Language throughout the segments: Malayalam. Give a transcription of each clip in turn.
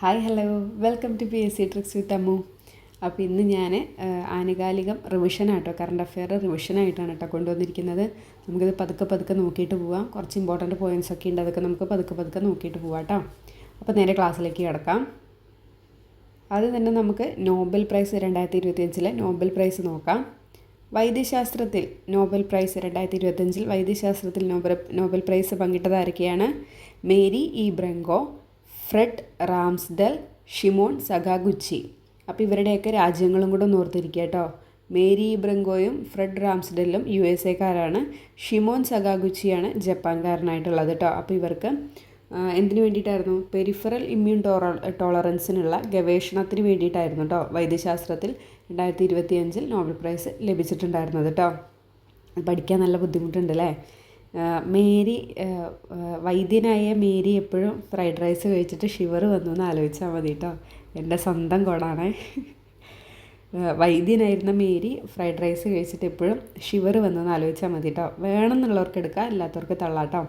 Hi hello. Welcome to P S C tricks with Ammu. അപ്പോൾ ഇന്ന് ഞാൻ ആനുകാലികം റിവിഷനായിട്ടോ കറണ്ട് അഫെയർ റിവിഷനായിട്ടാണ് കേട്ടോ കൊണ്ടുവന്നിരിക്കുന്നത്. നമുക്കിത് പതുക്കെ പതുക്കെ നോക്കിയിട്ട് പോവാം. കുറച്ച് ഇമ്പോർട്ടന്റ് പോയിന്റ്സ് ഒക്കെ ഉണ്ട് അതൊക്കെ നമുക്ക് പതുക്കെ പതുക്കെ നോക്കിയിട്ട് പോവാം കേട്ടോ. അപ്പോൾ നേരെ ക്ലാസ്സിലേക്ക് കിടക്കാം. ആദ്യം തന്നെ നമുക്ക് നോബൽ പ്രൈസ് രണ്ടായിരത്തി ഇരുപത്തിയഞ്ചിലെ നോബൽ പ്രൈസ് നോക്കാം. വൈദ്യശാസ്ത്രത്തിൽ നോബൽ പ്രൈസ് രണ്ടായിരത്തി ഇരുപത്തഞ്ചിൽ വൈദ്യശാസ്ത്രത്തിൽ നോബൽ നോബൽ പ്രൈസ് പങ്കിട്ടത് ആരൊക്കെയാണ്? Mary E Brunkow Fred Ramsdell Shimon Sakaguchi. അപ്പോൾ ഇവരുടെയൊക്കെ രാജ്യങ്ങളും കൂടെ ഓർത്തിരിക്കുക കേട്ടോ. മേരി ബ്രങ്കോയും ഫ്രെഡ് റാംസ്ഡെല്ലും യു എസ് എക്കാരാണ് ഷിമോൻ സഗാഗുച്ചിയാണ് ജപ്പാൻകാരനായിട്ടുള്ളത് കേട്ടോ. അപ്പോൾ ഇവർക്ക് എന്തിനു വേണ്ടിയിട്ടായിരുന്നു? പെരിഫറൽ ഇമ്മ്യൂൺ ടോറ ടോളറൻസിനുള്ള ഗവേഷണത്തിന് വേണ്ടിയിട്ടായിരുന്നു കേട്ടോ വൈദ്യശാസ്ത്രത്തിൽ രണ്ടായിരത്തി ഇരുപത്തിയഞ്ചിൽ നോബൽ പ്രൈസ് ലഭിച്ചിട്ടുണ്ടായിരുന്നത് കേട്ടോ. പഠിക്കാൻ നല്ല ബുദ്ധിമുട്ടുണ്ട് അല്ലേ? മേരി വൈദ്യനായ മേരി എപ്പോഴും ഫ്രൈഡ് റൈസ് കഴിച്ചിട്ട് ഷിവർ വന്നു എന്ന് ആലോചിച്ചാൽ മതി കേട്ടോ എന്റെ സ്വന്തം കോടാണേ. വൈദ്യനായിരുന്ന മേരി ഫ്രൈഡ് റൈസ് കഴിച്ചിട്ട് എപ്പോഴും ഷിവർ വന്നെന്ന് ആലോചിച്ചാൽ മതി കേട്ടോ വേണമെന്നുള്ളവർക്ക് എടുക്കാം അല്ലാത്തവർക്ക് തള്ളാട്ടോ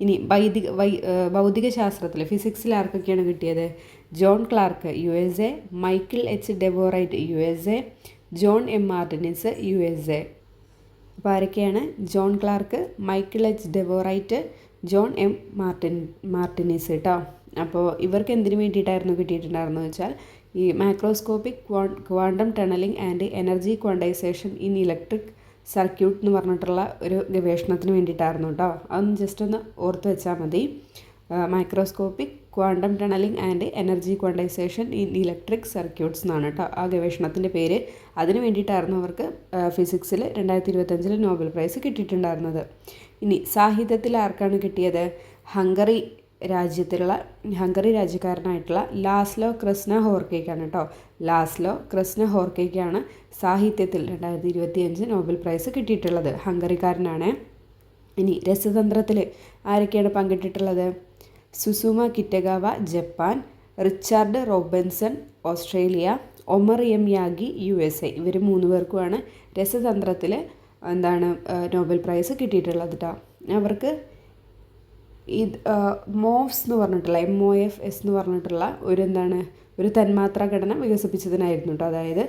ഇനി വൈദിക വൈ ഭൗതിക ശാസ്ത്രത്തിൽ ഫിസിക്സിൽ ആർക്കൊക്കെയാണ് കിട്ടിയത്? John Clarke U S A. Michael H. Devoret U S A. John M. Martinis U S A. അപ്പോൾ ആരൊക്കെയാണ് John Clarke Michael H. Devoret John M. Martin Martinis കേട്ടോ അപ്പോൾ ഇവർക്ക് എന്തിനു വേണ്ടിയിട്ടായിരുന്നു കിട്ടിയിട്ടുണ്ടായിരുന്നത് വെച്ചാൽ ഈ macroscopic quantum tunnelling and energy quantization in electric circuit എന്ന് പറഞ്ഞിട്ടുള്ള ഒരു ഗവേഷണത്തിന് വേണ്ടിയിട്ടായിരുന്നു കേട്ടോ അതൊന്ന് ജസ്റ്റ് ഒന്ന് ഓർത്ത് വെച്ചാൽ മതി. Microscopic quantum tunnelling and energy quantization in electric circuits എന്നാണ് കേട്ടോ. ആ ഗവേഷണത്തിന്റെ പേര്. അതിന് വേണ്ടിയിട്ടായിരുന്നു അവർക്ക് ഫിസിക്സിൽ രണ്ടായിരത്തി ഇരുപത്തഞ്ചിൽ നോബൽ പ്രൈസ് കിട്ടിയിട്ടുണ്ടായിരുന്നത്. ഇനി സാഹിത്യത്തിൽ ആർക്കാണ് കിട്ടിയത്? ഹംഗറി രാജ്യത്തിലുള്ള ഹംഗറി രാജ്യക്കാരനായിട്ടുള്ള ലാസ്ലോ ക്രിസ്ന ഹോർക്കേക്കാണ് കേട്ടോ. ലാസ്ലോ ക്രിസ്ന ഹോർക്കേക്കാണ് സാഹിത്യത്തിൽ രണ്ടായിരത്തി ഇരുപത്തിയഞ്ച് നോബൽ പ്രൈസ് കിട്ടിയിട്ടുള്ളത്. ഹംഗറിക്കാരനാണ്. ഇനി രസതന്ത്രത്തിൽ ആരൊക്കെയാണ് പങ്കിട്ടിട്ടുള്ളത്? Susumu Kitagawa Japan Richard Robson Australia Omar M Yaghi U S A ഇവർ മൂന്ന് പേർക്കുമാണ് രസതന്ത്രത്തിൽ എന്താണ് നോബൽ പ്രൈസ് കിട്ടിയിട്ടുള്ളത് കേട്ടോ അവർക്ക് ഇത് മോഫ്സ് എന്ന് പറഞ്ഞിട്ടുള്ള എം ഒ എഫ് എസ് എന്ന് പറഞ്ഞിട്ടുള്ള ഒരു എന്താണ് ഒരു തന്മാത്രാ ഘടന വികസിപ്പിച്ചതിനായിരുന്നു കേട്ടോ അതായത്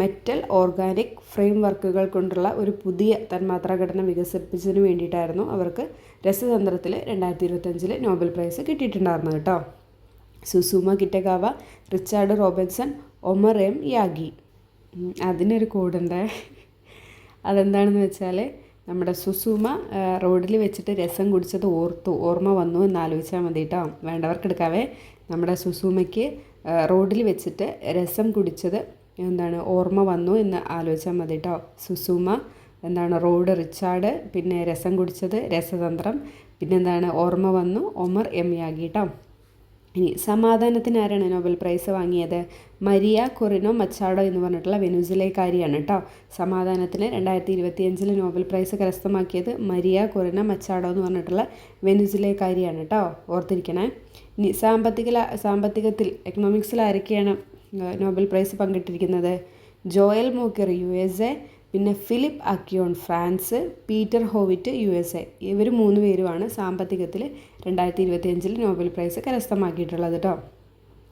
മെറ്റൽ ഓർഗാനിക് ഫ്രെയിം വർക്കുകൾ കൊണ്ടുള്ള ഒരു പുതിയ തന്മാത്രാ ഘടന വികസിപ്പിച്ചതിന് വേണ്ടിയിട്ടായിരുന്നു അവർക്ക് രസതന്ത്രത്തിൽ രണ്ടായിരത്തി ഇരുപത്തഞ്ചിൽ നോബൽ പ്രൈസ് കിട്ടിയിട്ടുണ്ടായിരുന്നു കേട്ടോ. Susumu Kitagawa Richard Robinson Omar M Yaghi. അതിനൊരു കൂടുണ്ട് അതെന്താണെന്ന് വെച്ചാൽ നമ്മുടെ സുസുമ റോഡിൽ വെച്ചിട്ട് രസം കുടിച്ചത് ഓർത്തു ഓർമ്മ വന്നു എന്ന് ആലോചിച്ചാൽ മതി കേട്ടോ. വേണ്ടവർക്ക് എടുക്കാവേ. നമ്മുടെ സുസുമയ്ക്ക് റോഡിൽ വെച്ചിട്ട് രസം കുടിച്ചത് എന്താണ് ഓർമ്മ വന്നു എന്ന് ആലോചിച്ചാൽ മതി കേട്ടോ സുസുമ എന്താണ് റോഡ് റിച്ചാർഡ് പിന്നെ രസം കുടിച്ചത് രസതന്ത്രം പിന്നെ എന്താണ് ഓർമ്മ വന്നു ഒമർ എം യാഗി കേട്ടോ ഇനി സമാധാനത്തിന് ആരാണ് നോബൽ പ്രൈസ് വാങ്ങിയത്? മരിയ കൊറിനോ മച്ചാഡോ എന്ന് പറഞ്ഞിട്ടുള്ള വെനുസിലേക്കാരിയാണ് കേട്ടോ സമാധാനത്തിന് രണ്ടായിരത്തി ഇരുപത്തിയഞ്ചിൽ നോബൽ പ്രൈസ് കരസ്ഥമാക്കിയത് മരിയ കൊറിനോ മച്ചാഡോ എന്ന് പറഞ്ഞിട്ടുള്ള വെനുസിലേക്കാരിയാണ് കേട്ടോ ഓർത്തിരിക്കണേ. ഇനി സാമ്പത്തിക സാമ്പത്തികത്തിൽ എക്കണോമിക്സിൽ ആരൊക്കെയാണ് Nobel prize പങ്കിട്ടിരിക്കുന്നത് Joel Mokyr U S A പിന്നെ Philippe Aghion France Peter Howitt U S A. ഇവർ മൂന്ന് പേരുമാണ് സാമ്പത്തികത്തിൽ രണ്ടായിരത്തി ഇരുപത്തിയഞ്ചിൽ നോബൽ പ്രൈസ് കരസ്ഥമാക്കിയിട്ടുള്ളത് കേട്ടോ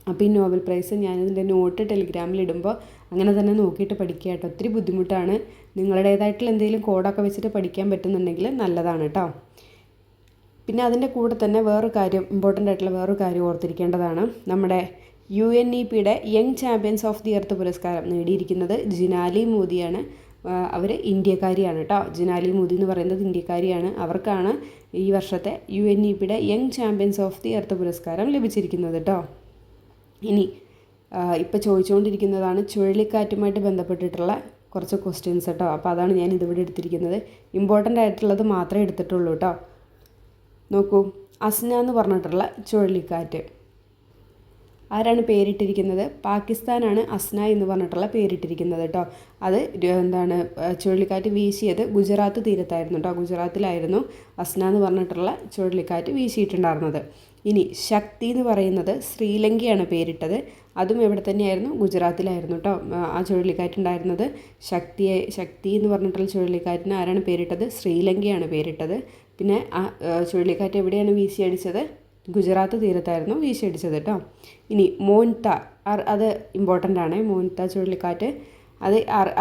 അപ്പോൾ ഈ നോബൽ പ്രൈസ് ഞാനിതിന്റെ നോട്ട് ടെലിഗ്രാമിൽ ഇടുമ്പോൾ അങ്ങനെ തന്നെ നോക്കിയിട്ട് പഠിക്കുക കേട്ടോ ഒത്തിരി ബുദ്ധിമുട്ടാണ്. നിങ്ങളുടേതായിട്ടുള്ള എന്തെങ്കിലും കോഡൊക്കെ വെച്ചിട്ട് പഠിക്കാൻ പറ്റുന്നുണ്ടെങ്കിൽ നല്ലതാണ് കേട്ടോ പിന്നെ അതിന്റെ കൂടെ തന്നെ വേറൊരു കാര്യം ഇമ്പോർട്ടന്റ് ആയിട്ടുള്ള വേറൊരു കാര്യം ഓർത്തിരിക്കേണ്ടതാണ്. നമ്മുടെ യു എൻ ഇ പിയുടെ young champions of the earth പുരസ്കാരം നേടിയിരിക്കുന്നത് ജിനാലി മോദിയാണ്. അവർ ഇന്ത്യക്കാരിയാണ് കേട്ടോ ജിനാലി മോദി എന്ന് പറയുന്നത് ഇന്ത്യക്കാരിയാണ്. അവർക്കാണ് ഈ വർഷത്തെ യു എൻ ഇ പിയുടെ young champions of the earth പുരസ്കാരം ലഭിച്ചിരിക്കുന്നത് കേട്ടോ ഇനി ഇപ്പോൾ ചോദിച്ചുകൊണ്ടിരിക്കുന്നതാണ് ചുഴലിക്കാറ്റുമായിട്ട് ബന്ധപ്പെട്ടിട്ടുള്ള കുറച്ച് ക്വസ്റ്റ്യൻസ് കേട്ടോ അപ്പോൾ അതാണ് ഞാൻ ഇതിവിടെ എടുത്തിരിക്കുന്നത്. ഇമ്പോർട്ടന്റ് ആയിട്ടുള്ളത് മാത്രമേ എടുത്തിട്ടുള്ളൂ കേട്ടോ നോക്കൂ അസ്ന എന്ന് പറഞ്ഞിട്ടുള്ള ചുഴലിക്കാറ്റ്. ആരാണ് പേരിട്ടിരിക്കുന്നത്? പാകിസ്ഥാനാണ് അസ്ന എന്ന് പറഞ്ഞിട്ടുള്ള പേരിട്ടിരിക്കുന്നത് കേട്ടോ അത് എന്താണ് ചുഴലിക്കാറ്റ് വീശിയത് ഗുജറാത്ത് തീരത്തായിരുന്നു കേട്ടോ ഗുജറാത്തിലായിരുന്നു അസ്ന എന്ന് പറഞ്ഞിട്ടുള്ള ചുഴലിക്കാറ്റ് വീശിയിട്ടുണ്ടായിരുന്നത്. ഇനി ശക്തി എന്ന് പറയുന്നത് ശ്രീലങ്കയാണ് പേരിട്ടത്. അതും എവിടെ തന്നെയായിരുന്നു? ഗുജറാത്തിലായിരുന്നു കേട്ടോ ആ, ചുഴലിക്കാറ്റുണ്ടായിരുന്നത് ശക്തിയെ ശക്തി എന്ന് പറഞ്ഞിട്ടുള്ള ചുഴലിക്കാറ്റിന് ആരാണ് പേരിട്ടത്? ശ്രീലങ്കയാണ് പേരിട്ടത്. പിന്നെ ആ, ചുഴലിക്കാറ്റ് എവിടെയാണ് വീശിയടിച്ചത്? ഗുജറാത്ത് തീരത്തായിരുന്നു വീശിയടിച്ചത് കേട്ടോ. ഇനി മോൻത അത് ഇമ്പോർട്ടന്റ് ആണ്. മോൻത ചുഴലിക്കാറ്റ്. അത്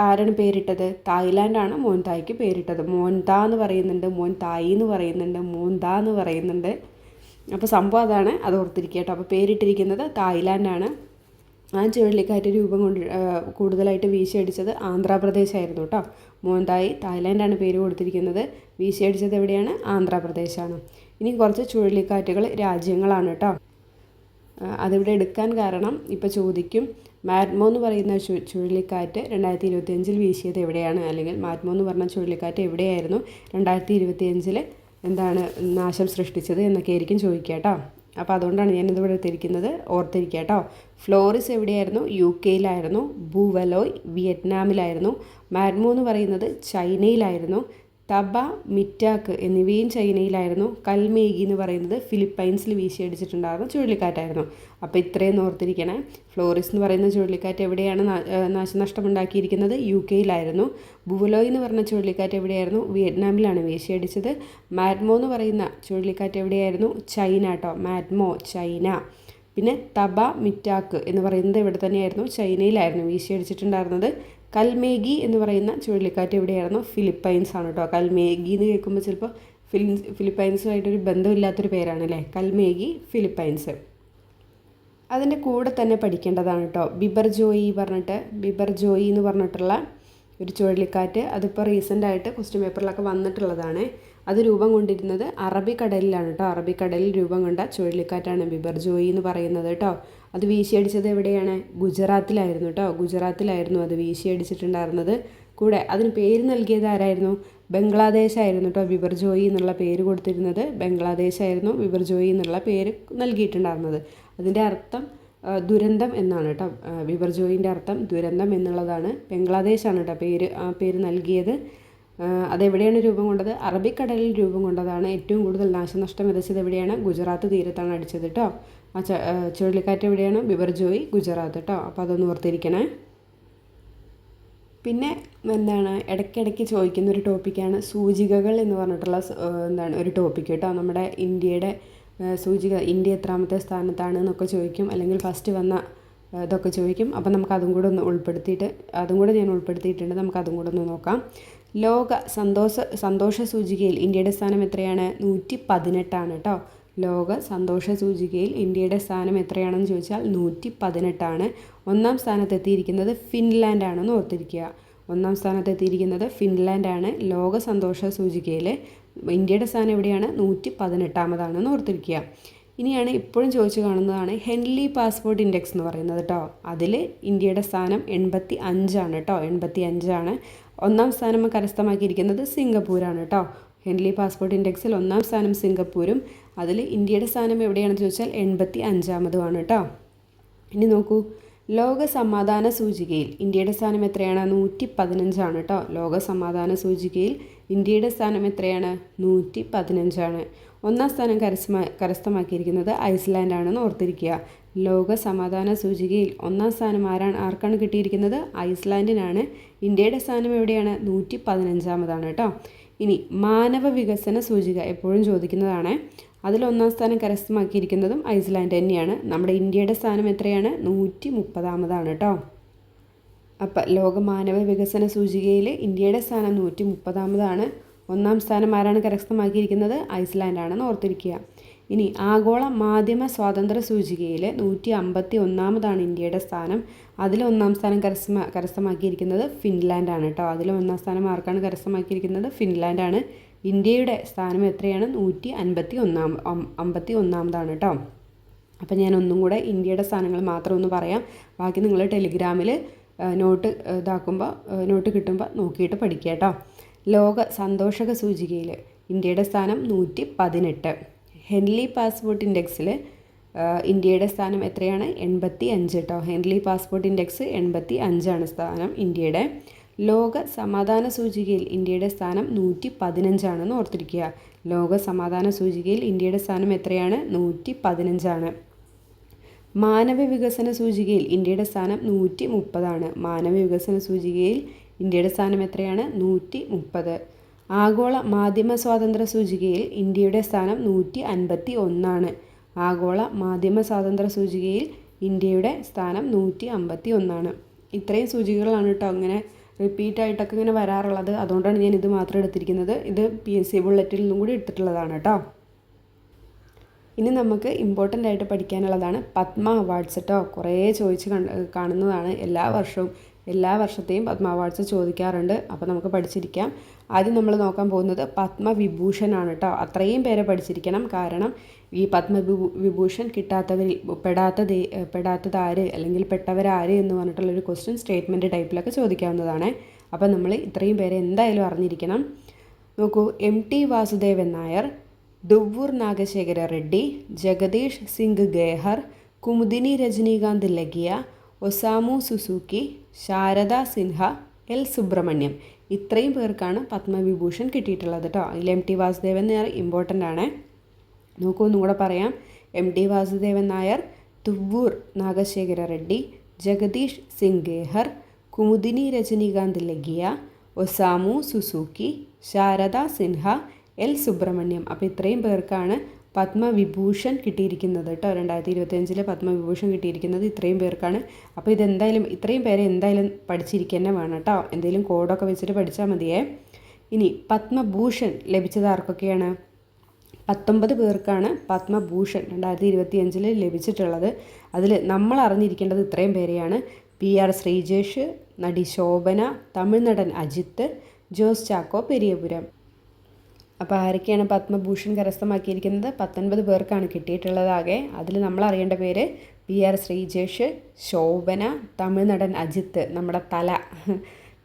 ആരാണ് പേരിട്ടത്? തായ്ലാൻഡാണ് മോൻതായ്ക്ക് പേരിട്ടത്. മോൻത എന്ന് പറയുന്നുണ്ട് മോൻ തായി എന്ന് പറയുന്നുണ്ട് മോന്ത എന്ന് പറയുന്നുണ്ട്. അപ്പോൾ സംഭവം അതാണ് അത് ഓർത്തിരിക്കുക കേട്ടോ. അപ്പോൾ പേരിട്ടിരിക്കുന്നത് തായ്ലാൻഡാണ്. ആ ചുഴലിക്കാറ്റ് രൂപം കൊണ്ട് കൂടുതലായിട്ട് വീശിയടിച്ചത് ആന്ധ്രാപ്രദേശായിരുന്നു കേട്ടോ. മോന്തായി തായ്ലാൻഡാണ് പേര് കൊടുത്തിരിക്കുന്നത്. വീശിയടിച്ചത് എവിടെയാണ്? ആന്ധ്രാപ്രദേശാണ്. ഇനി കുറച്ച് ചുഴലിക്കാറ്റുകൾ രാജ്യങ്ങളാണ് കേട്ടോ. അതിവിടെ എടുക്കാൻ കാരണം ഇപ്പോൾ ചോദിക്കും മാറ്റ്മോ എന്ന് പറയുന്ന ചുഴലിക്കാറ്റ് രണ്ടായിരത്തി ഇരുപത്തിയഞ്ചിൽ വീശിയത് എവിടെയാണ്? അല്ലെങ്കിൽ മാറ്റ്മോ എന്ന് പറഞ്ഞ ചുഴലിക്കാറ്റ് എവിടെയായിരുന്നു? രണ്ടായിരത്തി ഇരുപത്തിയഞ്ചിൽ എന്താണ് നാശം സൃഷ്ടിച്ചത് എന്നൊക്കെ ആയിരിക്കും ചോദിക്കുക കേട്ടോ. അപ്പോൾ അതുകൊണ്ടാണ് ഞാൻ ഇതിവിടെ എടുത്തിരിക്കുന്നത് ഓർത്തിരിക്കുക കേട്ടോ. ഫ്ലോറിസ് എവിടെയായിരുന്നു? യു കെയിലായിരുന്നു. ബൂവലോയ് വിയറ്റ്നാമിലായിരുന്നു. മാറ്റ്മോ എന്ന് പറയുന്നത് ചൈനയിലായിരുന്നു. തബ മിറ്റാക്ക് എന്നിവയും ചൈനയിലായിരുന്നു. കൽമേഗി എന്ന് പറയുന്നത് ഫിലിപ്പൈൻസിൽ വീശിയടിച്ചിട്ടുണ്ടായിരുന്ന ചുഴലിക്കാറ്റായിരുന്നു. അപ്പോൾ ഇത്രയും ഓർത്തിരിക്കണേ. ഫ്ലോറിസ് എന്ന് പറയുന്ന ചുഴലിക്കാറ്റ് എവിടെയാണ് നാശനഷ്ടം ഉണ്ടാക്കിയിരിക്കുന്നത് യു കെയിലായിരുന്നു. ബുവലോയ് എന്ന് പറഞ്ഞ ചുഴലിക്കാറ്റ് എവിടെയായിരുന്നു? വിയറ്റ്നാമിലാണ് വീശിയടിച്ചത്. മാറ്റ്മോ എന്ന് പറയുന്ന ചുഴലിക്കാറ്റ് എവിടെയായിരുന്നു? ചൈന കേട്ടോ മാറ്റ്മോ ചൈന. പിന്നെ തബ മിറ്റാക്ക് എന്ന് പറയുന്നത് ഇവിടെ തന്നെയായിരുന്നു. ചൈനയിലായിരുന്നു വീശിയടിച്ചിട്ടുണ്ടായിരുന്നത്. കൽമേഗി എന്ന് പറയുന്ന ചുഴലിക്കാറ്റ് എവിടെയായിരുന്നു? ഫിലിപ്പൈൻസ് ആണ് കേട്ടോ. കൽമേഗി എന്ന് കേൾക്കുമ്പോൾ ചിലപ്പോൾ ഫിലിം ഫിലിപ്പൈൻസുമായിട്ടൊരു ബന്ധമില്ലാത്തൊരു പേരാണ് അല്ലേ? Kalmaegi Philippines. അതിന്റെ കൂടെ തന്നെ പഠിക്കേണ്ടതാണ് കേട്ടോ. ബിബർ ജോയി പറഞ്ഞിട്ട് ബിബർ ജോയി എന്ന് പറഞ്ഞിട്ടുള്ള ഒരു ചുഴലിക്കാറ്റ് അതിപ്പോൾ റീസെന്റായിട്ട് ക്വസ്റ്റ്യൻ പേപ്പറിലൊക്കെ വന്നിട്ടുള്ളതാണ്. അത് രൂപം കൊണ്ടിരുന്നത് അറബിക്കടലിലാണ് കേട്ടോ. അറബിക്കടലിൽ രൂപം കൊണ്ട ചുഴലിക്കാറ്റാണ് ബിബർ ജോയി എന്ന് പറയുന്നത് കേട്ടോ. അത് വീശിയടിച്ചത് എവിടെയാണ്? ഗുജറാത്തിലായിരുന്നു കേട്ടോ ഗുജറാത്തിലായിരുന്നു അത് വീശിയടിച്ചിട്ടുണ്ടായിരുന്നത്. കൂടെ അതിന് പേര് നൽകിയത് ആരായിരുന്നു? ബംഗ്ലാദേശായിരുന്നു കേട്ടോ വിവർജോയി ജോയി എന്നുള്ള പേര് കൊടുത്തിരുന്നത്. ബംഗ്ലാദേശായിരുന്നു ആയിരുന്നു ബിബർ ജോയി എന്നുള്ള പേര് നൽകിയിട്ടുണ്ടായിരുന്നത്. അതിന്റെ അർത്ഥം ദുരന്തം എന്നാണ് കേട്ടോ വിവർജോയിന്റെ അർത്ഥം ദുരന്തം എന്നുള്ളതാണ്. ബംഗ്ലാദേശാണ് കേട്ടോ പേര് ആ പേര് നൽകിയത്. അതെവിടെയാണ് രൂപം കൊണ്ടത്? അറബിക്കടലിൽ രൂപം കൊണ്ടതാണ് ഏറ്റവും കൂടുതൽ നാശനഷ്ടം വിതച്ചത് എവിടെയാണ്? ഗുജറാത്ത് തീരത്താണ് അടിച്ചത് കേട്ടോ ആ ചുഴലിക്കാറ്റ് എവിടെയാണ്? ബിബർജോയി ഗുജറാത്ത് കേട്ടോ അപ്പോൾ അതൊന്ന് ഓർത്തിരിക്കണേ. പിന്നെ എന്താണ്? ഇടയ്ക്കിടയ്ക്ക് ചോദിക്കുന്ന ഒരു ടോപ്പിക്കാണ് സൂചികകൾ എന്ന് പറഞ്ഞിട്ടുള്ള എന്താണ് ഒരു ടോപ്പിക്ക് കേട്ടോ നമ്മുടെ ഇന്ത്യയുടെ സൂചിക ഇന്ത്യ എത്രാമത്തെ സ്ഥാനത്താണ് എന്നൊക്കെ ചോദിക്കും. അല്ലെങ്കിൽ ഫസ്റ്റ് വന്ന ഇതൊക്കെ ചോദിക്കും. അപ്പം നമുക്ക് അതും കൂടെ ഒന്ന് ഉൾപ്പെടുത്തിയിട്ട് അതും കൂടെ ഞാൻ ഉൾപ്പെടുത്തിയിട്ടുണ്ട്. നമുക്ക് അതും കൂടെ ഒന്ന് നോക്കാം. ലോക സന്തോഷ സന്തോഷ സൂചികയിൽ ഇന്ത്യയുടെ സ്ഥാനം എത്രയാണ്? നൂറ്റി പതിനെട്ടാണ് കേട്ടോ ലോക സന്തോഷ സൂചികയിൽ ഇന്ത്യയുടെ സ്ഥാനം എത്രയാണെന്ന് ചോദിച്ചാൽ നൂറ്റി പതിനെട്ടാണ് ഒന്നാം സ്ഥാനത്തെത്തിയിരിക്കുന്നത് ഫിൻലാൻഡാണെന്ന് ഓർത്തിരിക്കുക. ഒന്നാം സ്ഥാനത്തെത്തിയിരിക്കുന്നത് ഫിൻലാൻഡാണ്. ലോക സന്തോഷ സൂചികയിൽ ഇന്ത്യയുടെ സ്ഥാനം എവിടെയാണ്? നൂറ്റി പതിനെട്ടാമതാണെന്ന് ഓർത്തിരിക്കുക. ഇനിയാണ് ഇപ്പോഴും ചോദിച്ചു കാണുന്നതാണ് ഹെൻലി പാസ്പോർട്ട് ഇൻഡെക്സ് എന്ന് പറയുന്നത് കേട്ടോ അതിൽ ഇന്ത്യയുടെ സ്ഥാനം എൺപത്തി അഞ്ചാണ് കേട്ടോ എൺപത്തി അഞ്ചാണ് ഒന്നാം സ്ഥാനം കരസ്ഥമാക്കിയിരിക്കുന്നത് സിംഗപ്പൂരാണ് കേട്ടോ. ഹെൻലി പാസ്പോർട്ട് ഇൻഡെക്സിൽ ഒന്നാം സ്ഥാനം സിംഗപ്പൂരും അതിൽ ഇന്ത്യയുടെ സ്ഥാനം എവിടെയാണെന്ന് ചോദിച്ചാൽ എൺപത്തി അഞ്ചാമതുമാണ് കേട്ടോ. ഇനി നോക്കൂ ലോക സമാധാന സൂചികയിൽ ഇന്ത്യയുടെ സ്ഥാനം എത്രയാണ്? നൂറ്റി പതിനഞ്ചാണ് കേട്ടോ. ലോക സമാധാന സൂചികയിൽ ഇന്ത്യയുടെ സ്ഥാനം എത്രയാണ്? നൂറ്റി പതിനഞ്ചാണ് ഒന്നാം സ്ഥാനം കരസ്ഥമാ കരസ്ഥമാക്കിയിരിക്കുന്നത് ഐസ്ലാൻഡാണെന്ന് ഓർത്തിരിക്കുക. ലോക സമാധാന സൂചികയിൽ ഒന്നാം സ്ഥാനം ആരാണ് ആർക്കാണ് കിട്ടിയിരിക്കുന്നത്? ഐസ്ലാൻഡിനാണ്. ഇന്ത്യയുടെ സ്ഥാനം എവിടെയാണ്? നൂറ്റി പതിനഞ്ചാമതാണ് കേട്ടോ. ഇനി മാനവ വികസന സൂചിക എപ്പോഴും ചോദിക്കുന്നതാണ്. അതിൽ ഒന്നാം സ്ഥാനം കരസ്ഥമാക്കിയിരിക്കുന്നതും ഐസ്ലാൻഡ് തന്നെയാണ്. നമ്മുടെ ഇന്ത്യയുടെ സ്ഥാനം എത്രയാണ്? നൂറ്റി മുപ്പതാമതാണ് കേട്ടോ. അപ്പം ലോക മാനവ വികസന സൂചികയിൽ ഇന്ത്യയുടെ സ്ഥാനം നൂറ്റി മുപ്പതാമതാണ് ഒന്നാം സ്ഥാനം ആരാണ് കരസ്ഥമാക്കിയിരിക്കുന്നത്? ഐസ്ലാൻഡാണെന്ന് ഓർത്തിരിക്കുക. ഇനി ആഗോള മാധ്യമ സ്വാതന്ത്ര്യ സൂചികയിൽ നൂറ്റി അമ്പത്തി ഒന്നാമതാണ് ഇന്ത്യയുടെ സ്ഥാനം. അതിൽ ഒന്നാം സ്ഥാനം കരസ്ഥമാ കരസ്ഥമാക്കിയിരിക്കുന്നത് ഫിൻലാൻഡാണ് കേട്ടോ. അതിൽ ഒന്നാം സ്ഥാനം ആർക്കാണ് കരസ്ഥമാക്കിയിരിക്കുന്നത്? ഫിൻലാൻഡാണ് ഇന്ത്യയുടെ സ്ഥാനം എത്രയാണ്? നൂറ്റി അൻപത്തി ഒന്നാം അമ്പത്തി ഒന്നാമതാണ് കേട്ടോ. അപ്പം ഞാൻ ഒന്നും കൂടെ ഇന്ത്യയുടെ സ്ഥാനങ്ങൾ മാത്രം ഒന്ന് പറയാം. ബാക്കി നിങ്ങൾ ടെലിഗ്രാമിൽ നോട്ട് ഇതാക്കുമ്പോൾ നോട്ട് കിട്ടുമ്പോൾ നോക്കിയിട്ട് പഠിക്കുക കേട്ടോ. ലോക സന്തോഷക സൂചികയിൽ ഇന്ത്യയുടെ സ്ഥാനം നൂറ്റി പതിനെട്ട്. ഹെൻലി പാസ്പോർട്ട് ഇൻഡെക്സിൽ ഇന്ത്യയുടെ സ്ഥാനം എത്രയാണ്? എൺപത്തി അഞ്ച് കേട്ടോ ഹെൻലി പാസ്പോർട്ട് ഇൻഡെക്സ് എൺപത്തി അഞ്ചാണ് സ്ഥാനം ഇന്ത്യയുടെ. ലോക സമാധാന സൂചികയിൽ ഇന്ത്യയുടെ സ്ഥാനം നൂറ്റി പതിനഞ്ചാണെന്ന് ഓർത്തിരിക്കുക. ലോക സമാധാന സൂചികയിൽ ഇന്ത്യയുടെ സ്ഥാനം എത്രയാണ്? നൂറ്റി പതിനഞ്ചാണ് മാനവ വികസന സൂചികയിൽ ഇന്ത്യയുടെ സ്ഥാനം നൂറ്റി മുപ്പതാണ് മാനവ വികസന സൂചികയിൽ ഇന്ത്യയുടെ സ്ഥാനം എത്രയാണ്? നൂറ്റി മുപ്പത് ആഗോള മാധ്യമ സ്വാതന്ത്ര്യ സൂചികയിൽ ഇന്ത്യയുടെ സ്ഥാനം നൂറ്റി അൻപത്തി ഒന്നാണ് ആഗോള മാധ്യമ സ്വാതന്ത്ര്യ സൂചികയിൽ ഇന്ത്യയുടെ സ്ഥാനം നൂറ്റി അമ്പത്തി ഒന്നാണ് ഇത്രയും സൂചികകളാണ് കേട്ടോ അങ്ങനെ റിപ്പീറ്റ് ആയിട്ടൊക്കെ ഇങ്ങനെ വരാറുള്ളത്. അതുകൊണ്ടാണ് ഞാൻ ഇത് മാത്രം എടുത്തിരിക്കുന്നത്. ഇത് പി എസ് സി ബുള്ളറ്റിൽ നിന്നും കൂടി എടുത്തിട്ടുള്ളതാണ് കേട്ടോ. ഇനി നമുക്ക് ഇമ്പോർട്ടന്റ് ആയിട്ട് പഠിക്കാനുള്ളതാണ് പത്മ അവാർഡ്സ് കേട്ടോ കുറേ ചോദിച്ച് കാണുന്നതാണ് എല്ലാ വർഷവും. എല്ലാ വർഷത്തെയും പത്മ അവാർഡ്സ് ചോദിക്കാറുണ്ട്. അപ്പോൾ നമുക്ക് പഠിച്ചിരിക്കാം. ആദ്യം നമ്മൾ നോക്കാൻ പോകുന്നത് പത്മവിഭൂഷണാണ് കേട്ടോ അത്രയും പേരെ പഠിച്ചിരിക്കണം. കാരണം ഈ പത്മവിഭൂഷൺ കിട്ടാത്തവരിൽ പെടാത്ത പെടാത്തത് ആര് അല്ലെങ്കിൽ പെട്ടവരാര് എന്ന് പറഞ്ഞിട്ടുള്ളൊരു ക്വസ്റ്റ്യൻ സ്റ്റേറ്റ്മെന്റ് ടൈപ്പിലൊക്കെ ചോദിക്കാവുന്നതാണ്. അപ്പോൾ നമ്മൾ ഇത്രയും പേരെ എന്തായാലും അറിഞ്ഞിരിക്കണം. നോക്കൂ M T Vasudevan Nair Duvvur Nagasekhara Reddy Jagdish Singh Khehar Kumudini Rajnikant Lakhia Osamu Suzuki Sharda Sinha L. Subramaniam. ഇത്രയും പേർക്കാണ് പത്മവിഭൂഷൺ കിട്ടിയിട്ടുള്ളത് കേട്ടോ അതിൽ M. T. Vasudevan Nair important ആണ്. നോക്കൂ ഒന്നും കൂടെ പറയാം. M. T. Vasudevan Nair Duvvur Nagasekhara Reddy Jagdish Singh Khehar Kumudini Rajnikant Lakhia Osamu Suzuki Sharda Sinha L. Subramaniam. അപ്പോൾ ഇത്രയും പേർക്കാണ് പത്മവിഭൂഷൺ കിട്ടിയിരിക്കുന്നത് കേട്ടോ. രണ്ടായിരത്തി ഇരുപത്തിയഞ്ചിലെ പത്മവിഭൂഷൺ കിട്ടിയിരിക്കുന്നത് ഇത്രയും പേർക്കാണ്. അപ്പോൾ ഇതെന്തായാലും ഇത്രയും പേരെ എന്തായാലും പഠിച്ചിരിക്കുക തന്നെ വേണം കേട്ടോ. എന്തെങ്കിലും കോഡൊക്കെ വെച്ചിട്ട് പഠിച്ചാൽ മതിയേ. ഇനി പത്മഭൂഷൺ ലഭിച്ചത് ആർക്കൊക്കെയാണ്? പത്തൊമ്പത് പേർക്കാണ് പത്മഭൂഷൺ രണ്ടായിരത്തി ഇരുപത്തിയഞ്ചിൽ ലഭിച്ചിട്ടുള്ളത്. അതിൽ നമ്മൾ അറിഞ്ഞിരിക്കേണ്ടത് ഇത്രയും പേരെയാണ്. പി ആർ ശ്രീജേഷ് നടി ശോഭന തമിഴ്നടൻ അജിത്ത് ജോസ് ചാക്കോ പെരിയപുരം. അപ്പോൾ ആരൊക്കെയാണ് പത്മഭൂഷൺ കരസ്ഥമാക്കിയിരിക്കുന്നത്? പത്തൊൻപത് പേർക്കാണ് കിട്ടിയിട്ടുള്ളതാകെ. അതിൽ നമ്മൾ അറിയേണ്ട പേര് പി ആർ ശ്രീജേഷ് ശോഭന തമിഴ്നടൻ അജിത്ത് നമ്മുടെ തല.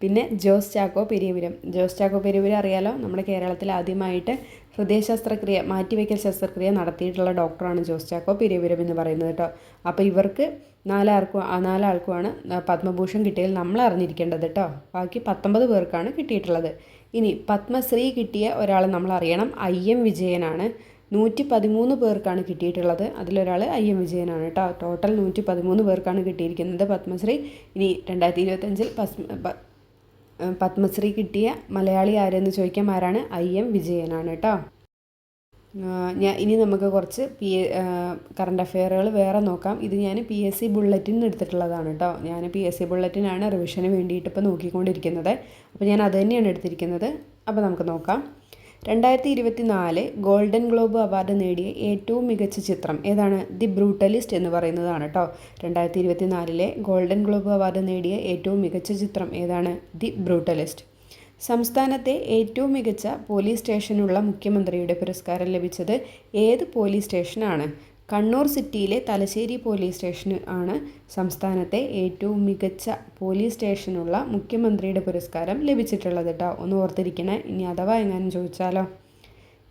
പിന്നെ ജോസ് ചാക്കോ പെരിയപുരം. ജോസ് ചാക്കോ പെരിയപുരം അറിയാലോ? നമ്മുടെ കേരളത്തിൽ ആദ്യമായിട്ട് ഹൃദയ ശസ്ത്രക്രിയ മാറ്റിവെക്കൽ ശസ്ത്രക്രിയ നടത്തിയിട്ടുള്ള ഡോക്ടറാണ് ജോസ് ചാക്കോ പെരിയപുരം എന്ന് പറയുന്നത് കേട്ടോ. അപ്പോൾ ഇവർക്ക് നാലാർക്കും നാലാൾക്കുമാണ് പത്മഭൂഷൺ കിട്ടിയതിൽ നമ്മൾ അറിഞ്ഞിരിക്കേണ്ടത് കേട്ടോ. ബാക്കി പത്തൊമ്പത് പേർക്കാണ് കിട്ടിയിട്ടുള്ളത്. ഇനി പത്മശ്രീ കിട്ടിയ ഒരാളെ നമ്മൾ അറിയണം ഐ എം വിജയനാണ്. നൂറ്റി പതിമൂന്ന് പേർക്കാണ് കിട്ടിയിട്ടുള്ളത്. അതിലൊരാൾ ഐ എം വിജയനാണ് കേട്ടോ. ടോട്ടൽ നൂറ്റി പതിമൂന്ന് പേർക്കാണ് കിട്ടിയിരിക്കുന്നത് പത്മശ്രീ. ഇനി രണ്ടായിരത്തി ഇരുപത്തഞ്ചിൽ പത്മശ്രീ കിട്ടിയ മലയാളി ആരെന്ന് ചോദിക്കാൻ ആരാണ്? ഐ എം വിജയനാണ് കേട്ടോ. ഞാൻ ഇനി നമുക്ക് കുറച്ച് പി കറണ്ട് അഫെയറുകൾ വേറെ നോക്കാം. ഇത് ഞാൻ പി എസ് സി ബുള്ളറ്റിൻ എടുത്തിട്ടുള്ളതാണ് കേട്ടോ ഞാൻ പി എസ് സി ബുള്ളറ്റിനാണ് റിവിഷന് വേണ്ടിയിട്ട് ഇപ്പോൾ നോക്കിക്കൊണ്ടിരിക്കുന്നത്. അപ്പോൾ ഞാൻ അത് തന്നെയാണ് എടുത്തിരിക്കുന്നത്. അപ്പോൾ നമുക്ക് നോക്കാം. രണ്ടായിരത്തി ഇരുപത്തി നാല് ഗോൾഡൻ ഗ്ലോബ് അവാർഡ് നേടിയ ഏറ്റവും മികച്ച ചിത്രം ഏതാണ്? ദി ബ്രൂട്ടലിസ്റ്റ് എന്ന് പറയുന്നതാണ് കേട്ടോ രണ്ടായിരത്തി ഇരുപത്തി നാലിലെ ഗോൾഡൻ ഗ്ലോബ് അവാർഡ് നേടിയ ഏറ്റവും മികച്ച ചിത്രം ഏതാണ്? ദി ബ്രൂട്ടലിസ്റ്റ് സംസ്ഥാനത്തെ ഏറ്റവും മികച്ച പോലീസ് സ്റ്റേഷനുള്ള മുഖ്യമന്ത്രിയുടെ പുരസ്കാരം ലഭിച്ചത് ഏത് പോലീസ് സ്റ്റേഷനാണ്? കണ്ണൂർ സിറ്റിയിലെ തലശ്ശേരി പോലീസ് സ്റ്റേഷന് ആണ് സംസ്ഥാനത്തെ ഏറ്റവും മികച്ച പോലീസ് സ്റ്റേഷനുള്ള മുഖ്യമന്ത്രിയുടെ പുരസ്കാരം ലഭിച്ചിട്ടുള്ളത് കേട്ടോ ഒന്ന് ഓർത്തിരിക്കണേ. ഇനി അഥവാ എങ്ങാനും ചോദിച്ചാലോ?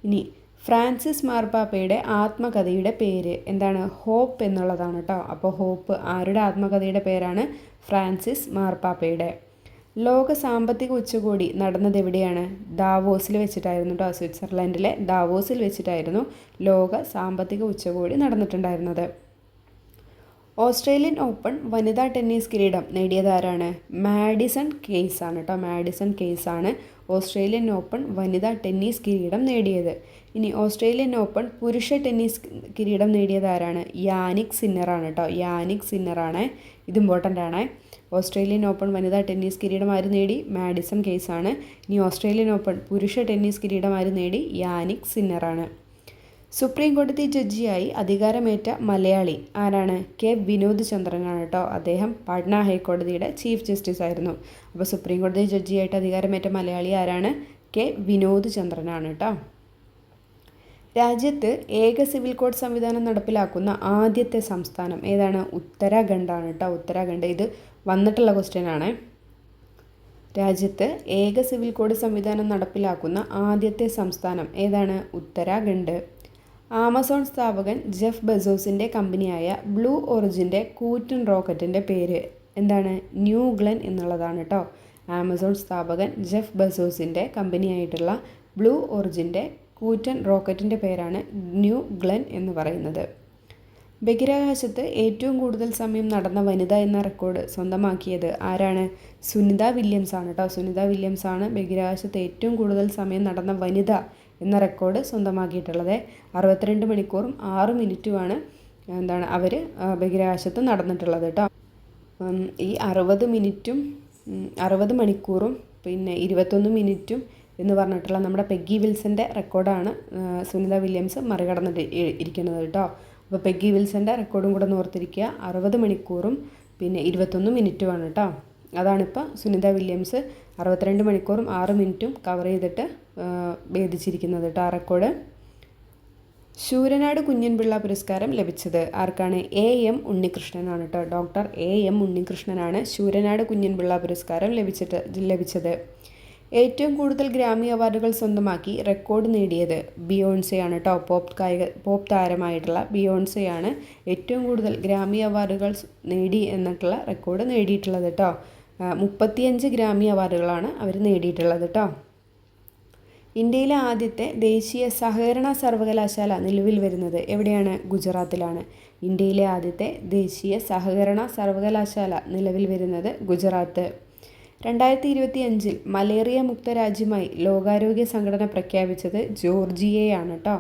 ഇനി ഫ്രാൻസിസ് മാർപ്പാപ്പയുടെ ആത്മകഥയുടെ പേര് എന്താണ്? ഹോപ്പ് എന്നുള്ളതാണ് കേട്ടോ അപ്പോൾ ഹോപ്പ് ആരുടെ ആത്മകഥയുടെ പേരാണ്? ഫ്രാൻസിസ് മാർപ്പാപ്പയുടെ. ലോക സാമ്പത്തിക ഉച്ചകോടി നടന്നത് എവിടെയാണ് ദാവോസിൽ വെച്ചിട്ടായിരുന്നു കേട്ടോ സ്വിറ്റ്സർലൻഡിലെ ദാവോസിൽ വെച്ചിട്ടായിരുന്നു ലോക സാമ്പത്തിക ഉച്ചകോടി നടന്നിട്ടുണ്ടായിരുന്നത്. ഓസ്ട്രേലിയൻ ഓപ്പൺ വനിതാ ടെന്നീസ് കിരീടം നേടിയതാരാണ്? മാഡിസൺ കേസ് ആണ് കേട്ടോ മാഡിസൺ കേസ് ആണ് ഓസ്ട്രേലിയൻ ഓപ്പൺ വനിതാ ടെന്നീസ് കിരീടം നേടിയത്. ഇനി ഓസ്ട്രേലിയൻ ഓപ്പൺ പുരുഷ ടെന്നീസ് കിരീടം നേടിയതാരാണ്? യാനിക് സിന്നറാണ് കേട്ടോ യാനിക് സിന്നറാണ്. ഇത് ഇമ്പോർട്ടന്റ് ആണ്. ഓസ്ട്രേലിയൻ ഓപ്പൺ വനിതാ ടെന്നീസ് കിരീടം ആര് നേടി? മാഡിസൺ കേസാണ് ഇനി ഓസ്ട്രേലിയൻ ഓപ്പൺ പുരുഷ ടെന്നീസ് കിരീടം ആര് നേടി? യാനിക് സിന്നറാണ്. സുപ്രീം കോടതി ജഡ്ജിയായി അധികാരമേറ്റ മലയാളി ആരാണ്? കെ. വിനോദ് ചന്ദ്രനാണ് കേട്ടോ. അദ്ദേഹം പട്ന ഹൈക്കോടതിയുടെ ചീഫ് ജസ്റ്റിസ് ആയിരുന്നു അപ്പോൾ സുപ്രീം കോടതി ജഡ്ജിയായിട്ട് അധികാരമേറ്റ മലയാളി ആരാണ്? കെ. വിനോദ് ചന്ദ്രനാണ് കേട്ടോ. രാജ്യത്ത് ഏക സിവിൽ കോഡ് സംവിധാനം നടപ്പിലാക്കുന്ന ആദ്യത്തെ സംസ്ഥാനം ഏതാണ്? ഉത്തരാഖണ്ഡാണ് കേട്ടോ. ഉത്തരാഖണ്ഡ് ഇത് വന്നിട്ടുള്ള ക്വസ്റ്റ്യൻ ആണ്. രാജ്യത്ത് ഏക സിവിൽ കോഡ് സംവിധാനം നടപ്പിലാക്കുന്ന ആദ്യത്തെ സംസ്ഥാനം ഏതാണ്? ഉത്തരാഖണ്ഡ്. ആമസോൺ സ്ഥാപകൻ ജെഫ് ബെസോസിന്റെ കമ്പനിയായ ബ്ലൂ ഒറിജിന്റെ കൂറ്റൻ റോക്കറ്റിന്റെ പേര് എന്താണ്? ന്യൂ ഗ്ലെൻ എന്നുള്ളതാണ് കേട്ടോ ആമസോൺ സ്ഥാപകൻ ജെഫ് ബെസോസിന്റെ കമ്പനിയായിട്ടുള്ള ബ്ലൂ ഒറിജിന്റെ കൂറ്റൻ റോക്കറ്റിന്റെ പേരാണ് ന്യൂ ഗ്ലെൻ എന്ന് പറയുന്നത്. ബഹിരാകാശത്ത് ഏറ്റവും കൂടുതൽ സമയം നടന്ന വനിത എന്ന റെക്കോർഡ് സ്വന്തമാക്കിയത് ആരാണ്? സുനിത വില്യംസ് ആണ് കേട്ടോ സുനിത വില്യംസ് ആണ് ബഹിരാകാശത്ത് ഏറ്റവും കൂടുതൽ സമയം നടന്ന വനിത എന്ന റെക്കോർഡ് സ്വന്തമാക്കിയിട്ടുള്ളത്. അറുപത്തിരണ്ട് മണിക്കൂറും ആറ് മിനിറ്റുമാണ് എന്താണ് അവർ ബഹിരാകാശത്ത് നടന്നിട്ടുള്ളത് കേട്ടോ ഈ അറുപത് മിനിറ്റും അറുപത് മണിക്കൂറും പിന്നെ ഇരുപത്തൊന്ന് മിനിറ്റും എന്ന് പറഞ്ഞിട്ടുള്ള നമ്മുടെ പെഗ്ഗി വിൽസന്റെ റെക്കോർഡാണ് സുനിത വില്യംസ് മറികടന്നിട്ട് ഇരിക്കുന്നത് കേട്ടോ അപ്പോൾ പെഗ്ഗി വിൽസന്റെ റെക്കോർഡും കൂടെ ഓർത്തിരിക്കുക. അറുപത് മണിക്കൂറും പിന്നെ ഇരുപത്തൊന്ന് മിനിറ്റുമാണ് കേട്ടോ അതാണിപ്പോൾ സുനിത വില്യംസ് അറുപത്തിരണ്ട് മണിക്കൂറും ആറ് മിനിറ്റും കവർ ചെയ്തിട്ട് ഭേദിച്ചിരിക്കുന്നത് കേട്ടോ ആ റെക്കോർഡ് ശൂരനാട് കുഞ്ഞൻപിള്ള പുരസ്കാരം ലഭിച്ചത് ആർക്കാണ്? എ എം ഉണ്ണികൃഷ്ണനാണ് കേട്ടോ ഡോക്ടർ എ എം ഉണ്ണികൃഷ്ണനാണ് ശൂരനാട് കുഞ്ഞൻപിള്ള പുരസ്കാരം ലഭിച്ചിട്ട് ലഭിച്ചത്. ഏറ്റവും കൂടുതൽ ഗ്രാമി അവാർഡുകൾ സ്വന്തമാക്കി റെക്കോർഡ് നേടിയത് ബിയോൺസെയാണ് കേട്ടോ പോപ്പ് കായിക പോപ്പ് താരമായിട്ടുള്ള ബിയോൺസെയാണ് ഏറ്റവും കൂടുതൽ ഗ്രാമി അവാർഡുകൾ നേടി എന്നിട്ടുള്ള റെക്കോർഡ് നേടിയിട്ടുള്ളത് കേട്ടോ മുപ്പത്തിയഞ്ച് ഗ്രാമി അവാർഡുകളാണ് അവർ നേടിയിട്ടുള്ളത് കേട്ടോ ഇന്ത്യയിലെ ആദ്യത്തെ ദേശീയ സഹകരണ സർവകലാശാല നിലവിൽ വരുന്നത് എവിടെയാണ്? ഗുജറാത്തിലാണ്. ഇന്ത്യയിലെ ആദ്യത്തെ ദേശീയ സഹകരണ സർവകലാശാല നിലവിൽ വരുന്നത് ഗുജറാത്ത്. രണ്ടായിരത്തി ഇരുപത്തി അഞ്ചിൽ മലേറിയ മുക്ത രാജ്യമായി ലോകാരോഗ്യ സംഘടന പ്രഖ്യാപിച്ചത് ജോർജിയയാണ് കേട്ടോ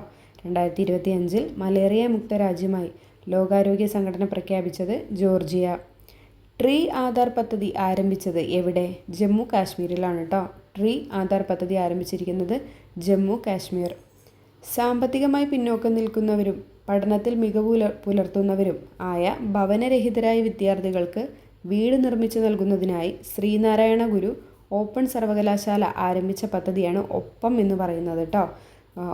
രണ്ടായിരത്തി ഇരുപത്തി അഞ്ചിൽ മലേറിയ മുക്ത രാജ്യമായി ലോകാരോഗ്യ സംഘടന പ്രഖ്യാപിച്ചത് ജോർജിയ. ട്രീ ആധാർ പദ്ധതി ആരംഭിച്ചത് എവിടെ? ജമ്മു കാശ്മീരിലാണ് കേട്ടോ ട്രീ ആധാർ പദ്ധതി ആരംഭിച്ചിരിക്കുന്നത് ജമ്മു കാശ്മീർ. സാമ്പത്തികമായി പിന്നോക്കം നിൽക്കുന്നവരും പഠനത്തിൽ മികവ് പുലർത്തുന്നവരും ആയ ഭവനരഹിതരായ വിദ്യാർത്ഥികൾക്ക് വീട് നിർമ്മിച്ചു നൽകുന്നതിനായി ശ്രീനാരായണ ഗുരു ഓപ്പൺ സർവകലാശാല ആരംഭിച്ച പദ്ധതിയാണ് ഒപ്പം എന്ന് പറയുന്നത് കേട്ടോ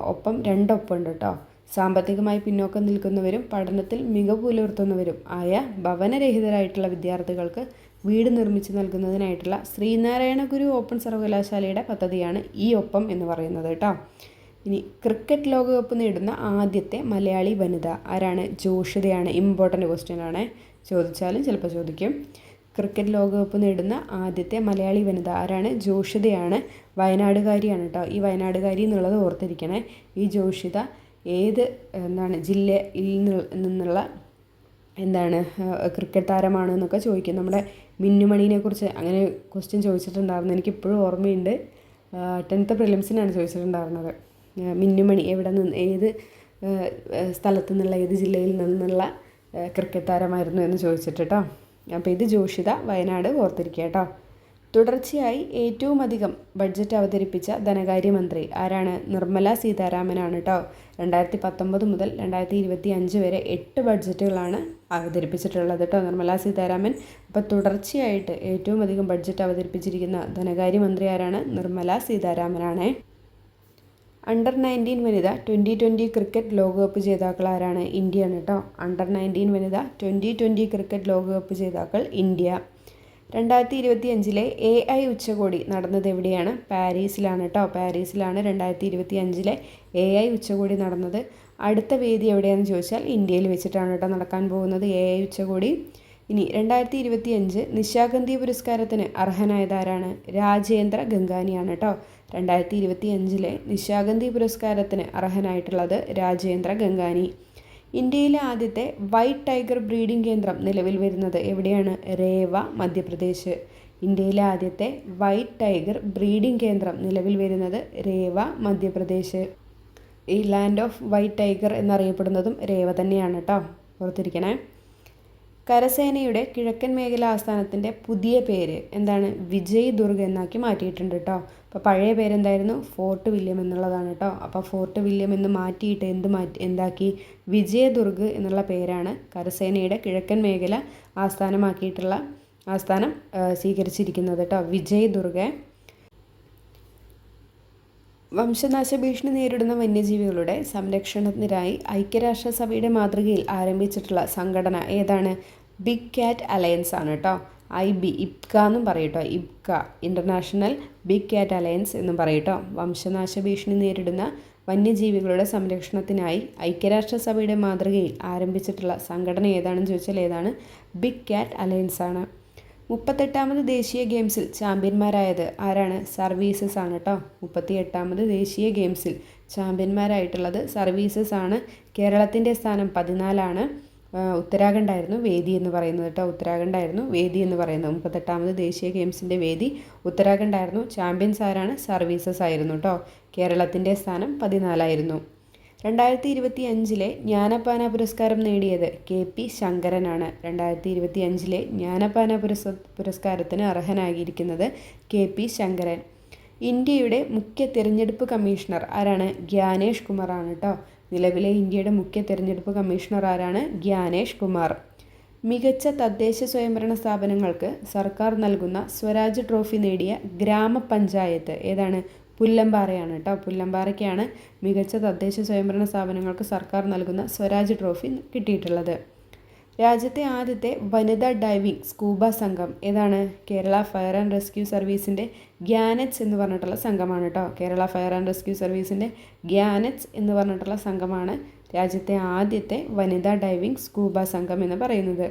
ഒപ്പം രണ്ടൊപ്പമുണ്ട് കേട്ടോ സാമ്പത്തികമായി പിന്നോക്കം നിൽക്കുന്നവരും പഠനത്തിൽ മികവ് പുലർത്തുന്നവരും ആയ ഭവനരഹിതരായിട്ടുള്ള വിദ്യാർത്ഥികൾക്ക് വീട് നിർമ്മിച്ചു നൽകുന്നതിനായിട്ടുള്ള ശ്രീനാരായണ ഗുരു ഓപ്പൺ സർവകലാശാലയുടെ പദ്ധതിയാണ് ഈ ഒപ്പം എന്ന് പറയുന്നത് കേട്ടോ. ഇനി ക്രിക്കറ്റ് ലോകകപ്പ് നേടുന്ന ആദ്യത്തെ മലയാളി വനിത ആരാണ്? ജോഷിതയാണ്. ഇമ്പോർട്ടന്റ് ക്വസ്റ്റ്യൻ ആണ്. ചോദിച്ചാലും ചിലപ്പോൾ ചോദിക്കും. ക്രിക്കറ്റ് ലോകകപ്പ് നേടുന്ന ആദ്യത്തെ മലയാളി വനിത ആരാണ്? ജോഷിതയാണ്. വയനാടുകാരിയാണ് കേട്ടോ. ഈ വയനാടുകാരി എന്നുള്ളത് ഓർത്തിരിക്കണേ. ഈ ജോഷിത ഏത് എന്താണ് ജില്ലയിൽ നിന്നുള്ള എന്താണ് ക്രിക്കറ്റ് താരമാണ് എന്നൊക്കെ ചോദിക്കും. നമ്മുടെ മിന്നുമണീനെ കുറിച്ച് അങ്ങനെ ക്വസ്റ്റ്യൻ ചോദിച്ചിട്ടുണ്ടായിരുന്നു. എനിക്ക് ഇപ്പോഴും ഓർമ്മയുണ്ട് ടെൻത്ത് പ്രിലിംസിനാണ് ചോദിച്ചിട്ടുണ്ടായിരുന്നത്. മിന്നുമണി എവിടെ നിന്ന് ഏത് സ്ഥലത്തു നിന്നുള്ള ഏത് ജില്ലയിൽ നിന്നുള്ള ക്രിക്കറ്റ് താരമായിരുന്നു എന്ന് ചോദിച്ചിട്ട് കേട്ടോ അപ്പോൾ ഇത് ജോഷിത വയനാട് ഓർത്തിരിക്കുക കേട്ടോ തുടർച്ചയായി ഏറ്റവും അധികം ബഡ്ജറ്റ് അവതരിപ്പിച്ച ധനകാര്യമന്ത്രി ആരാണ്? നിർമ്മല സീതാരാമനാണ് കേട്ടോ രണ്ടായിരത്തി പത്തൊമ്പത് മുതൽ രണ്ടായിരത്തി ഇരുപത്തി അഞ്ച് വരെ എട്ട് ബഡ്ജറ്റുകളാണ് അവതരിപ്പിച്ചിട്ടുള്ളത് കേട്ടോ നിർമ്മല സീതാരാമൻ. അപ്പോൾ തുടർച്ചയായിട്ട് ഏറ്റവും അധികം ബഡ്ജറ്റ് അവതരിപ്പിച്ചിരിക്കുന്ന ധനകാര്യമന്ത്രി ആരാണ്? നിർമ്മല സീതാരാമനാണ്. അണ്ടർ നയന്റീൻ വനിത ട്വന്റി ട്വന്റി ക്രിക്കറ്റ് ലോകകപ്പ് ജേതാക്കൾ ആരാണ്? ഇന്ത്യയാണ് കേട്ടോ അണ്ടർ നയന്റീൻ വനിത ട്വന്റി ട്വന്റി ക്രിക്കറ്റ് ലോകകപ്പ് ജേതാക്കൾ ഇന്ത്യ. രണ്ടായിരത്തി ഇരുപത്തി അഞ്ചിലെ എ ഐ ഉച്ചകോടി നടന്നത് എവിടെയാണ്? പാരീസിലാണ് കേട്ടോ പാരീസിലാണ് രണ്ടായിരത്തി ഇരുപത്തി അഞ്ചിലെ എ ഐ ഉച്ചകോടി നടന്നത്. അടുത്ത വേദി എവിടെയാണെന്ന് ചോദിച്ചാൽ ഇന്ത്യയിൽ വെച്ചിട്ടാണ് കേട്ടോ നടക്കാൻ പോകുന്നത് എ ഐ ഉച്ചകോടി. ഇനി രണ്ടായിരത്തി ഇരുപത്തി അഞ്ച് നിശാഗന്ധി പുരസ്കാരത്തിന് അർഹനായതാരാണ്? രാജേന്ദ്ര ഗംഗാനിയാണ് കേട്ടോ രണ്ടായിരത്തി ഇരുപത്തി അഞ്ചിലെ നിശാഗന്ധി പുരസ്കാരത്തിന് അർഹനായിട്ടുള്ളത് രാജേന്ദ്ര ഗംഗാനി. ഇന്ത്യയിലെ ആദ്യത്തെ വൈറ്റ് ടൈഗർ ബ്രീഡിംഗ് കേന്ദ്രം നിലവിൽ വരുന്നത് എവിടെയാണ്? രേവ മധ്യപ്രദേശ്. ഇന്ത്യയിലെ ആദ്യത്തെ വൈറ്റ് ടൈഗർ ബ്രീഡിംഗ് കേന്ദ്രം നിലവിൽ വരുന്നത് രേവ മധ്യപ്രദേശ്. ഈ ലാൻഡ് ഓഫ് വൈറ്റ് ടൈഗർ എന്നറിയപ്പെടുന്നതും രേവ തന്നെയാണ് കേട്ടോ. ഓർത്തിരിക്കണേ. കരസേനയുടെ കിഴക്കൻ മേഖല ആസ്ഥാനത്തിന്റെ പുതിയ പേര് എന്താണ്? വിജയ് ദുർഗ് എന്നാക്കി മാറ്റിയിട്ടുണ്ട് കേട്ടോ. അപ്പോൾ പഴയ പേരെന്തായിരുന്നു? ഫോർട്ട് വില്യം എന്നുള്ളതാണ് കേട്ടോ. അപ്പോൾ ഫോർട്ട് വില്യം എന്ന് മാറ്റിയിട്ട് എന്ത് മാറ്റി എന്താക്കി? വിജയദുർഗ് എന്നുള്ള പേരാണ് കരസേനയുടെ കിഴക്കൻ മേഖല ആസ്ഥാനമാക്കിയിട്ടുള്ള ആസ്ഥാനം സ്വീകരിച്ചിരിക്കുന്നത് കേട്ടോ. വിജയദുർഗ. വംശനാശ ഭീഷണി നേരിടുന്ന വന്യജീവികളുടെ സംരക്ഷണത്തിനായി ഐക്യരാഷ്ട്രസഭയുടെ മാതൃകയിൽ ആരംഭിച്ചിട്ടുള്ള സംഘടന ഏതാണ്? ബിഗ് കാറ്റ് അലയൻസ് ആണ് കേട്ടോ. ഐ ബി ഇബ്ക എന്നും പറയട്ടോ IBCA International Big Cat Alliance എന്നും പറയട്ടോ വംശനാശ ഭീഷണി നേരിടുന്ന വന്യജീവികളുടെ സംരക്ഷണത്തിനായി ഐക്യരാഷ്ട്രസഭയുടെ മാതൃകയിൽ ആരംഭിച്ചിട്ടുള്ള സംഘടന ഏതാണെന്ന് ചോദിച്ചാൽ ഏതാണ്? ബിഗ് ക്യാറ്റ് അലയൻസ് ആണ്. മുപ്പത്തെട്ടാമത് ദേശീയ ഗെയിംസിൽ ചാമ്പ്യന്മാരായത് ആരാണ്? സർവീസസ് ആണ് കേട്ടോ. മുപ്പത്തി എട്ടാമത് ദേശീയ ഗെയിംസിൽ ചാമ്പ്യന്മാരായിട്ടുള്ളത് സർവീസസ് ആണ്. കേരളത്തിന്റെ സ്ഥാനം പതിനാലാണ്. ഉത്തരാഖണ്ഡായിരുന്നു വേദി എന്ന് പറയുന്നത് കേട്ടോ. ഉത്തരാഖണ്ഡായിരുന്നു വേദി എന്ന് പറയുന്നത്. മുപ്പത്തെട്ടാമത് ദേശീയ ഗെയിംസിന്റെ വേദി ഉത്തരാഖണ്ഡായിരുന്നു. ചാമ്പ്യൻസ് ആരാണ്? സർവീസസ് ആയിരുന്നു കേട്ടോ. കേരളത്തിന്റെ സ്ഥാനം പതിനാലായിരുന്നു. രണ്ടായിരത്തി ഇരുപത്തി അഞ്ചിലെ ജ്ഞാനപാന പുരസ്കാരം നേടിയത് കെ പി ശങ്കരനാണ്. രണ്ടായിരത്തി ഇരുപത്തി അഞ്ചിലെ ജ്ഞാനപാന പുരസ് പുരസ്കാരത്തിന് അർഹനാകിയിരിക്കുന്നത് കെ പി ശങ്കരൻ. ഇന്ത്യയുടെ മുഖ്യ തിരഞ്ഞെടുപ്പ് കമ്മീഷണർ ആരാണ്? ഗ്യാനേഷ് കുമാറാണ് കേട്ടോ. നിലവിലെ ഇന്ത്യയുടെ മുഖ്യ തിരഞ്ഞെടുപ്പ് കമ്മീഷണർ ആരാണ്? ഗ്യാനേഷ് കുമാർ. മികച്ച തദ്ദേശ സ്വയംഭരണ സ്ഥാപനങ്ങൾക്ക് സർക്കാർ നൽകുന്ന സ്വരാജ് ട്രോഫി നേടിയ ഗ്രാമപഞ്ചായത്ത് ഏതാണ്? പുല്ലമ്പാറയാണ് കേട്ടോ പുല്ലമ്പാറയ്ക്കാണ് മികച്ച തദ്ദേശ സ്വയംഭരണ സ്ഥാപനങ്ങൾക്ക് സർക്കാർ നൽകുന്ന സ്വരാജ് ട്രോഫി കിട്ടിയിട്ടുള്ളത്. രാജ്യത്തെ ആദ്യത്തെ വനിതാ ഡൈവിംഗ് സ്കൂബ സംഘം. ഏതാണ്? കേരള ഫയർ ആൻഡ് റെസ്ക്യൂ സർവീസിന്റെ ഗ്യാനറ്റ്സ് എന്ന് പറഞ്ഞിട്ടുള്ള സംഘമാണ് കേട്ടോ. കേരള ഫയർ ആൻഡ് റെസ്ക്യൂ സർവീസിന്റെ ഗ്യാനറ്റ്സ് എന്ന് പറഞ്ഞിട്ടുള്ള സംഘമാണ് രാജ്യത്തെ ആദ്യത്തെ വനിതാ ഡൈവിംഗ് സ്കൂബ സംഘം എന്ന് പറയുന്നത്.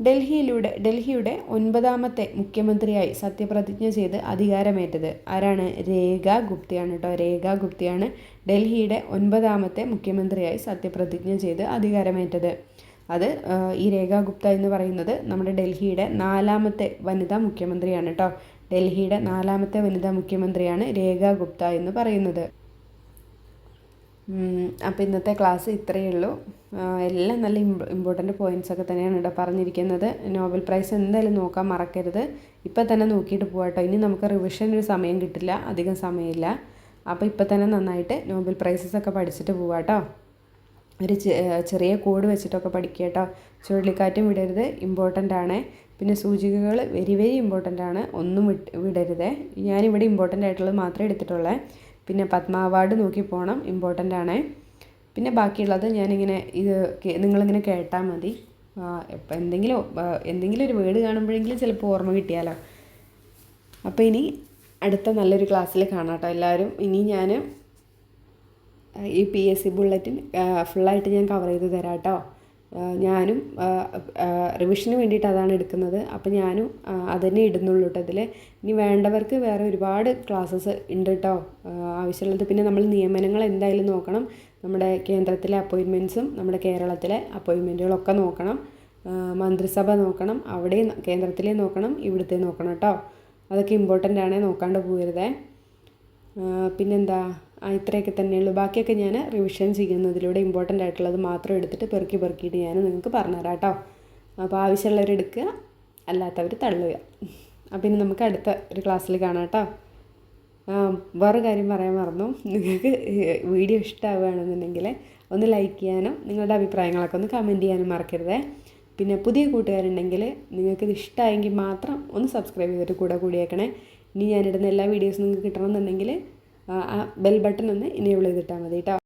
ഡൽഹിയിലൂടെ ഡൽഹിയുടെ ഒൻപതാമത്തെ മുഖ്യമന്ത്രിയായി സത്യപ്രതിജ്ഞ ചെയ്ത് അധികാരമേറ്റത് ആരാണ്? രേഖ ഗുപ്തയാണ് കേട്ടോ. രേഖ ഗുപ്തയാണ് ഡൽഹിയുടെ ഒൻപതാമത്തെ മുഖ്യമന്ത്രിയായി സത്യപ്രതിജ്ഞ ചെയ്ത് അധികാരമേറ്റത്. അത് ഈ രേഖ ഗുപ്ത എന്ന് പറയുന്നത് നമ്മുടെ ഡൽഹിയുടെ നാലാമത്തെ വനിതാ മുഖ്യമന്ത്രിയാണ് കേട്ടോ ഡൽഹിയുടെ നാലാമത്തെ വനിതാ മുഖ്യമന്ത്രിയാണ് രേഖ ഗുപ്ത എന്ന് പറയുന്നത്. അപ്പോൾ ഇന്നത്തെ ക്ലാസ് ഇത്രയേ ഉള്ളൂ. എല്ലാം നല്ല ഇമ്പോർട്ടന്റ് പോയിന്റ്സ് ഒക്കെ തന്നെയാണ് ഇവിടെ പറഞ്ഞിരിക്കുന്നത്. നോബൽ പ്രൈസ് എന്തായാലും നോക്കാൻ മറക്കരുത്. ഇപ്പം തന്നെ നോക്കിയിട്ട് പോകട്ടോ കേട്ടോ ഇനി നമുക്ക് റിവിഷൻ ഒരു സമയം കിട്ടില്ല. അധികം സമയമില്ല. അപ്പോൾ ഇപ്പം തന്നെ നന്നായിട്ട് നോബൽ പ്രൈസസ് ഒക്കെ പഠിച്ചിട്ട് പോവാട്ടോ ഒരു ചെറിയ കോഡ് വെച്ചിട്ടൊക്കെ പഠിക്കുക കേട്ടോ. ചുഴലിക്കാറ്റും വിടരുത് ഇമ്പോർട്ടന്റ് ആണ്. പിന്നെ സൂചികകൾ വെരി വെരി ഇമ്പോർട്ടന്റ് ആണ്. ഒന്നും വിട്ട് വിടരുത്. ഞാനിവിടെ ഇമ്പോർട്ടന്റ് ആയിട്ടുള്ളത് മാത്രമേ എടുത്തിട്ടുള്ളൂ. പിന്നെ പത്മ അവാർഡ് നോക്കി പോകണം ഇമ്പോർട്ടന്റ് ആണ്. പിന്നെ ബാക്കിയുള്ളത് ഞാനിങ്ങനെ ഇത് നിങ്ങളിങ്ങനെ കേട്ടാൽ മതി. ഇപ്പം എന്തെങ്കിലും എന്തെങ്കിലും ഒരു വേർഡ് കാണുമ്പോഴെങ്കിലും ചിലപ്പോൾ ഓർമ്മ കിട്ടിയാലോ. അപ്പോൾ ഇനി അടുത്ത നല്ലൊരു ക്ലാസ്സിൽ കാണാം കേട്ടോ എല്ലാവരും. ഇനി ഞാൻ ഈ പി എസ് സി ബുള്ളറ്റിൻ ഫുള്ളായിട്ട് ഞാൻ കവർ ചെയ്ത് തരാം കേട്ടോ ഞാനും റിവിഷന് വേണ്ടിയിട്ട് അതാണ് എടുക്കുന്നത്. അപ്പോൾ ഞാനും അതന്നെ ഇടുന്നുള്ളൂ കേട്ടോ അതിൽ ഇനി വേണ്ടവർക്ക് വേറെ ഒരുപാട് ക്ലാസ്സസ് ഉണ്ട് കേട്ടോ ആവശ്യമുള്ളത് പിന്നെ നമ്മൾ നിയമനങ്ങൾ എന്തായാലും നോക്കണം. നമ്മുടെ കേന്ദ്രത്തിലെ അപ്പോയിൻമെന്റ്സും നമ്മുടെ കേരളത്തിലെ അപ്പോയിൻമെന്റുകളൊക്കെ നോക്കണം. മന്ത്രിസഭ നോക്കണം. അവിടെ കേന്ദ്രത്തിലെ നോക്കണം. ഇവിടുത്തെ നോക്കണം കേട്ടോ അതൊക്കെ ഇമ്പോർട്ടന്റ് ആണ്. നോക്കാണ്ട് പോകരുതേ പിന്നെന്താ? ഇത്രയൊക്കെ തന്നെയുള്ളൂ. ബാക്കിയൊക്കെ ഞാൻ റിവിഷൻ ചെയ്യുന്നതിലൂടെ ഇമ്പോർട്ടന്റ് ആയിട്ടുള്ളത് മാത്രം എടുത്തിട്ട് പെറുക്കി പെറുക്കിയിട്ട് ഞാൻ നിങ്ങൾക്ക് പറഞ്ഞുതരാം കേട്ടോ. അപ്പോൾ ആവശ്യമുള്ളവർ എടുക്കുക അല്ലാത്തവർ തള്ളുക. അപ്പം ഇനി നമുക്ക് അടുത്ത ഒരു ക്ലാസ്സിൽ കാണാം കേട്ടോ. വേറെ കാര്യം പറയാൻ മറന്നു. നിങ്ങൾക്ക് വീഡിയോ ഇഷ്ടമാവുകയാണെന്നുണ്ടെങ്കിൽ ഒന്ന് ലൈക്ക് ചെയ്യാനും നിങ്ങളുടെ അഭിപ്രായങ്ങളൊക്കെ ഒന്ന് കമന്റ് ചെയ്യാനും മറക്കരുതേ. പിന്നെ പുതിയ കൂട്ടുകാരുണ്ടെങ്കിൽ നിങ്ങൾക്കിത് ഇഷ്ടമായെങ്കിൽ മാത്രം ഒന്ന് സബ്സ്ക്രൈബ് ചെയ്തിട്ട് കൂടെ കൂടിയേക്കണേ. ഇനി ഞാനിടുന്ന എല്ലാ വീഡിയോസും നിങ്ങൾക്ക് കിട്ടണമെന്നുണ്ടെങ്കിൽ ആ ബെൽ ബട്ടൺ ഒന്ന് ഇനേബിൾ ചെയ്തിട്ടാൽ മതി കേട്ടോ